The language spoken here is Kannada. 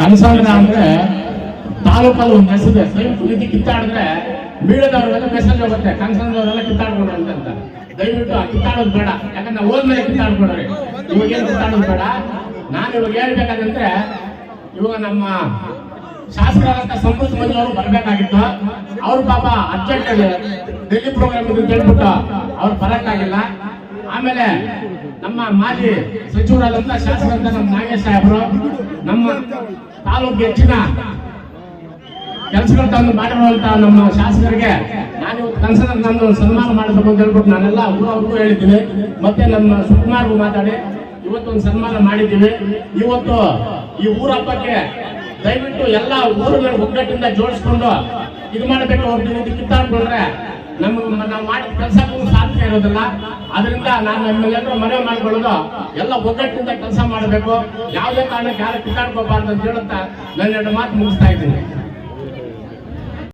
ಕನಸಾಂದ್ರ ಅಂದ್ರೆ ತಾಲೂಕಲ್ಲಿ ಒಂದು ಮೆಸೇಜ್ ದಯವಿಟ್ಟು ರೀತಿ ಕಿತ್ತಾಡಿದ್ರೆ ಮೀಡಿಯಾದವ್ರಿಗೆಲ್ಲ ಮೆಸೇಜ್ ಹೋಗುತ್ತೆ. ಕನಸಾಂದ್ರವರೆಲ್ಲ ಕಿತ್ತಾಡ್ಬೋದು ಅಂತ ದಯವಿಟ್ಟು ಕಿತ್ತಾಡೋದು ಬೇಡ. ಯಾಕಂದ್ರೆ ಹೋದ್ಮೇಲೆ ಕಿತ್ತಾಡ್ಬೋದ್ರಿ ಇವಾಗ ಏನು ಕಿತ್ತಾಡೋದು ಬೇಡ. ನಾನು ಇವಾಗ ಹೇಳ್ಬೇಕಾದಂದ್ರೆ, ಇವಾಗ ನಮ್ಮ ಶಾಸಕರಾದಂತ ಸಂಪತ್ ಮಂಜು ಅವರು ಬರ್ಬೇಕಾಗಿತ್ತು. ಅವ್ರು ಪಾಪ ಅರ್ಜೆಂಟ್ ಡೆಲ್ಲಿ ಪ್ರೋಗ್ರಾಮ್ ಕೇಳ್ಬಿಟ್ಟು ಅವ್ರು ಬರಕ್ಕಾಗಿಲ್ಲ. ಆಮೇಲೆ ನಮ್ಮ ಮಾಜಿ ಸಚಿವರಾದಂತ ಶಾಸಕರಂತ ನಮ್ಮ ನಾಗೇಶ್ ಸಾಹೇಬರು, ನಮ್ಮ ತಾಲೂಕು ಹೆಚ್ಚಿನ ಕೆಲಸಗಳು ತಂದು ಮಾಡಿರುವಂತ ನಮ್ಮ ಶಾಸಕರಿಗೆ ನಾನು ಇವತ್ತು ನಂದು ಸನ್ಮಾನ ಮಾಡಬೇಕು ಅಂತ ಹೇಳ್ಬಿಟ್ಟು ನಾನೆಲ್ಲ ಊರವ್ರಿಗೂ ಹೇಳಿದ್ದೀನಿ. ಮತ್ತೆ ನಮ್ಮ ಸುಕುಮಾರ್ಗೂ ಮಾತಾಡಿ. ಇವತ್ತು ಒಂದು ಸನ್ಮಾನ ಮಾಡಿದ್ದೀವಿ. ಇವತ್ತು ಈ ಊರ ಹಬ್ಬಕ್ಕೆ ದಯವಿಟ್ಟು ಎಲ್ಲ ಊರುಗಳ ಒಗ್ಗಟ್ಟಿಂದ ಜೋಡಿಸ್ಕೊಂಡು ಇದು ಮಾಡಬೇಕು ಅವ್ರಿಗೆ ಕಿತ್ತಾಡ್ಕೊಂಡ್ರೆ ನಮ್ಗೆ ನಾವು ಮಾಡಿದ ಸಾಧ್ಯ ಇರೋದಿಲ್ಲ ಅದರಿಂದ ನಾನು ನಮ್ಮೆಲ್ಲರೂ ಮನವಿ ಮಾಡ್ಕೊಳ್ಳೋದು ಎಲ್ಲ ಒಗ್ಗಟ್ಟಿಂದ ಕೆಲಸ ಮಾಡಬೇಕು. ಯಾವುದೇ ಕಾರಣಕ್ಕೆ ಯಾರು ಕಿತ್ತಾಡ್ಕೋಬಾರ್ದು ಅಂತ ಹೇಳುತ್ತಾ ನನ್ನ ಎರಡು ಮಾತು ಮುಗಿಸ್ತಾ ಇದ್ದೀನಿ.